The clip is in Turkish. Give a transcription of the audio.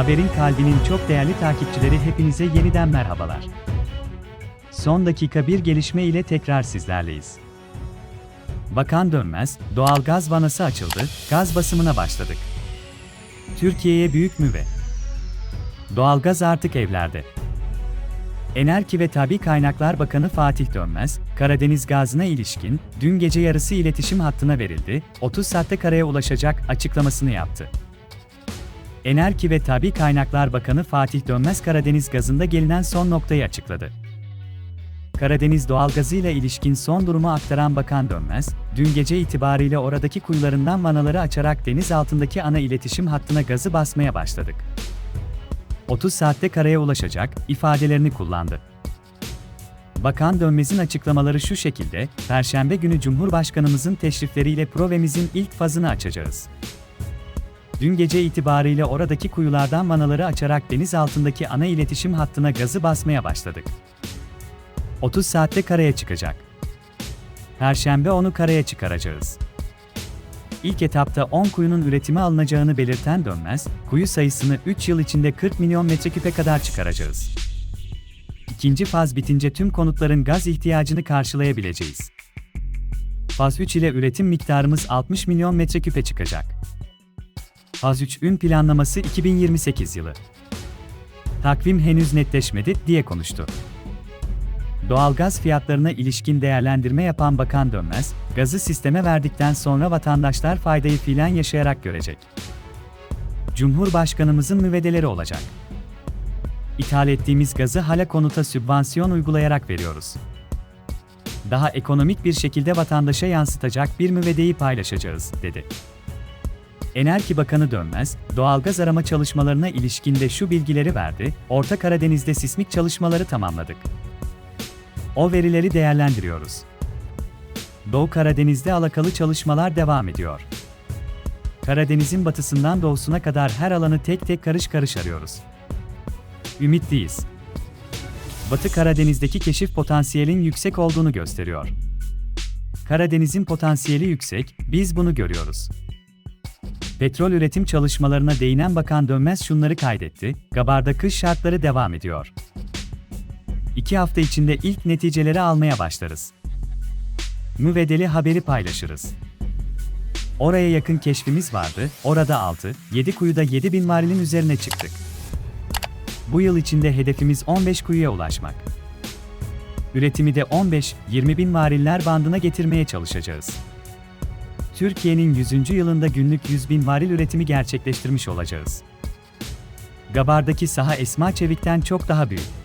Haberin kalbinin çok değerli takipçileri hepinize yeniden merhabalar. Son dakika bir gelişme ile tekrar sizlerleyiz. Bakan Dönmez, doğal gaz vanası açıldı, gaz basımına başladık. Türkiye'ye büyük müve. Doğalgaz artık evlerde. Enerji ve Tabi Kaynaklar Bakanı Fatih Dönmez, Karadeniz gazına ilişkin dün gece yarısı iletişim hattına verildi, 30 saatte karaya ulaşacak açıklamasını yaptı. Enerji ve Tabi Kaynaklar Bakanı Fatih Dönmez Karadeniz gazında gelinen son noktayı açıkladı. Karadeniz doğalgazıyla ilişkin son durumu aktaran Bakan Dönmez, dün gece itibariyle oradaki kuyularından vanaları açarak deniz altındaki ana iletişim hattına gazı basmaya başladık. 30 saatte karaya ulaşacak ifadelerini kullandı. Bakan Dönmez'in açıklamaları şu şekilde, Perşembe günü Cumhurbaşkanımızın teşrifleriyle provemizin ilk fazını açacağız. Dün gece itibariyle oradaki kuyulardan vanaları açarak deniz altındaki ana iletişim hattına gazı basmaya başladık. 30 saatte karaya çıkacak. Perşembe onu karaya çıkaracağız. İlk etapta 10 kuyunun üretime alınacağını belirten Dönmez, kuyu sayısını 3 yıl içinde 40 milyon metreküpe kadar çıkaracağız. İkinci faz bitince tüm konutların gaz ihtiyacını karşılayabileceğiz. Faz 3 ile üretim miktarımız 60 milyon metreküpe çıkacak. Faz 3 ün planlaması 2028 yılı. Takvim henüz netleşmedi diye konuştu. Doğalgaz fiyatlarına ilişkin değerlendirme yapan Bakan Dönmez, gazı sisteme verdikten sonra vatandaşlar faydayı fiilen yaşayarak görecek. Cumhurbaşkanımızın müvedeleri olacak. İthal ettiğimiz gazı hala konuta sübvansiyon uygulayarak veriyoruz. Daha ekonomik bir şekilde vatandaşa yansıtacak bir müvedeyi paylaşacağız, dedi. Enerji Bakanı Dönmez, doğalgaz arama çalışmalarına ilişkin de şu bilgileri verdi, Orta Karadeniz'de sismik çalışmaları tamamladık. O verileri değerlendiriyoruz. Doğu Karadeniz'de alakalı çalışmalar devam ediyor. Karadeniz'in batısından doğusuna kadar her alanı tek tek karış karış arıyoruz. Ümitliyiz. Batı Karadeniz'deki keşif potansiyelin yüksek olduğunu gösteriyor. Karadeniz'in potansiyeli yüksek, biz bunu görüyoruz. Petrol üretim çalışmalarına değinen Bakan Dönmez şunları kaydetti, Gabar'da kış şartları devam ediyor. İki hafta içinde ilk neticeleri almaya başlarız. Müvedeli haberi paylaşırız. Oraya yakın keşfimiz vardı, orada 6, 7 kuyuda 7000 varilin üzerine çıktık. Bu yıl içinde hedefimiz 15 kuyuya ulaşmak. Üretimi de 15-20 bin variller bandına getirmeye çalışacağız. Türkiye'nin 100. yılında günlük 100 bin varil üretimi gerçekleştirmiş olacağız. Gabar'daki saha Esma Çevik'ten çok daha büyük.